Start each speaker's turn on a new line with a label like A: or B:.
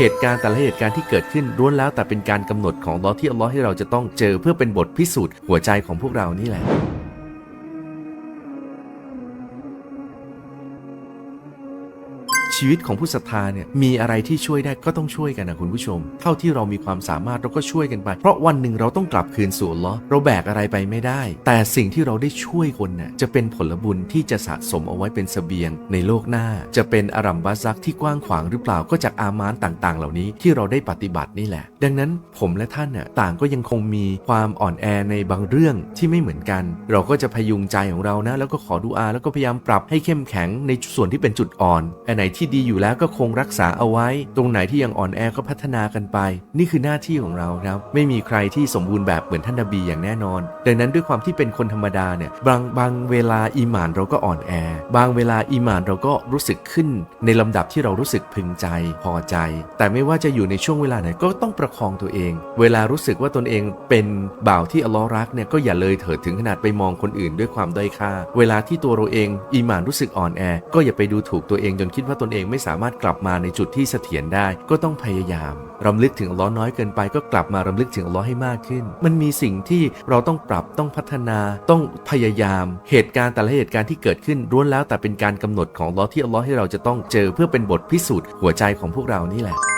A: เหตุการณ์แต่ละเหตุการณ์ที่เกิดขึ้นล้วนแล้วแต่เป็นการกำหนดของลอที่อัลลอฮ์ให้เราจะต้องเจอเพื่อเป็นบทพิสูจน์หัวใจของพวกเรานี่แหละ ชีวิตของผู้ศรัทธาเนี่ยมีอะไรที่ช่วยได้ก็ต้องช่วยกันนะคุณผู้ชม เท่าที่เรามีความสามารถเราก็ช่วยกันไป เพราะวันหนึ่งเราต้องกลับคืนสู่ลลอเราแบกอะไรไปไม่ได้ แต่สิ่งที่เราได้ช่วยคนน่ะจะเป็นผลบุญที่จะสะสมเอาไว้เป็นเสบียง ในโลกหน้า จะเป็นอารัมบาซักที่กว้างขวางหรือเปล่าก็จากอามานต่างๆ เหล่านี้ที่เราได้ปฏิบัตินี่แหละ ดังนั้นผมและท่านน่ะต่างก็ยังคงมีความอ่อนแอในบางเรื่องที่ไม่เหมือนกัน เราก็จะพยุงใจของเรานะ แล้วก็ขอดุอาแล้วก็พยายามปรับให้เข้มแข็งในส่วนที่เป็นจุดอ่อนอันไหนที่ดีอยู่แล้วก็คงรักษาเอาไว้ ตรงไหนที่ยังอ่อนแอก็พัฒนากันไป นี่คือหน้าที่ของเราครับไม่มีใครที่สมบูรณ์แบบเหมือนท่านนบีอย่างแน่นอน ดังนั้นด้วยความที่เป็นคนธรรมดาเนี่ยบางบางเวลาอีหมานเราก็อ่อนแอ บางเวลาอีหมานเราก็รู้สึกขึ้น ในลำดับที่เรารู้สึกพึงใจพอใจ แต่ไม่ว่าจะอยู่ในช่วงเวลาไหนก็ต้องประคองตัวเอง เวลารู้สึกว่าตนเองเป็นบ่าวที่อัลลอฮ์รักเนี่ยก็อย่าเลยเถิดถึงขนาดไปมองคนอื่นด้วยความด้อยค่า เวลาที่ตัวเราเองอีหมานรู้สึกอ่อนแอ ก็อย่าไปดูถูกตัวเองจนคิดว่าตนเองไม่สามารถกลับมาในจุดที่เสถียรได้ก็ต้องพยายามรำลึกถึงล้อน้อยเกินไปก็กลับมารำลึกถึงล้อให้มากขึ้น มันมีสิ่งที่เราต้องปรับต้องพัฒนาต้องพยายาม เหตุการณ์แต่ละเหตุการณ์ที่เกิดขึ้นร้วนแล้วแต่เป็นการกำหนดของล้อที่อัลลอให้เราจะต้องเจอเพื่อเป็นบทพิสูจน์หัวใจของพวกเรานี่แหละ